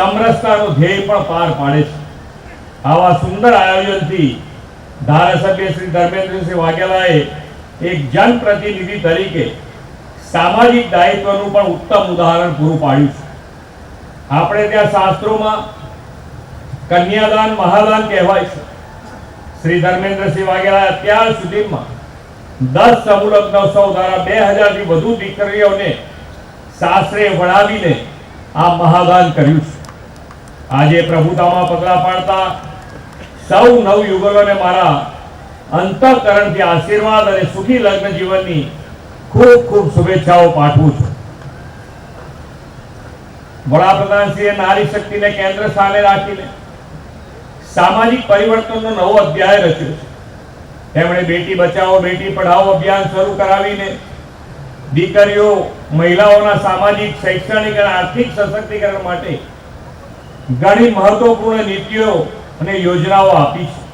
સમરસતાનું ધ્યેય પણ પાર પાડે છે. આવા સુંદર આયોજનથી ધારાસભ્ય શ્રી ધર્મેન્દ્રસિંહ વાઘેલાએ એક જનપ્રતિનિધિ તરીકે સામાજિક દાયિત્વનું પણ ઉત્તમ ઉદાહરણ પૂરું પાડ્યું છે. આપણે ત્યાં શાસ્ત્રોમાં કન્યાદાન મહાદાન કહેવાય છે. શ્રી ધર્મેન્દ્રસિંહ વાઘેલા અત્યાર સુધીમાં દસ સમૂહ નવસો દ્વારા બે હજારથી વધુ દીકરીઓને સાસરે વળાવીને આ મહાદાન કર્યું છે. આજે પ્રભુતામાં પગલાં પાડતા સૌ નવયુગલોને મારા અંતઃકરણથી આશીર્વાદ અને સુખી લગ્ન જીવનની ખૂબ ખૂબ શુભેચ્છાઓ પાઠવું છું. વડાપ્રધાનશ્રીએ નારી શક્તિને કેન્દ્ર સ્થાને રાખીને સામાજિક પરિવર્તનનો નવો અધ્યાય રચ્યો છે. તેમણે બેટી બચાવો, બેટી પઢાઓ અભિયાન શરૂ કરાવીને દીકરીઓ, મહિલાઓના સામાજિક, શૈક્ષણિક અને આર્થિક સશક્તિકરણ માટે ઘણી મહત્વપૂર્ણ નીતિઓ અને યોજનાઓ આપી છે.